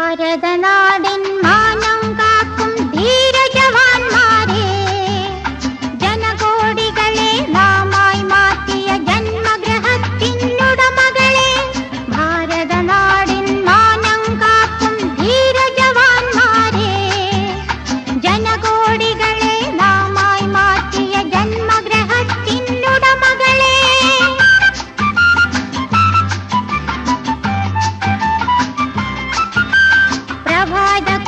ഭാരതനാടിൻ മാനം കാക്കും ധീരജവാന്മാരെ. ജനകോടികളെ നാമായി മാറ്റിയ ജന്മഗ്രഹത്തിനുടമകളെ. ഭാരതനാടിൻ മാനം കാക്കും ധീരജവാന്മാരെ. ജനകോടികളെ high.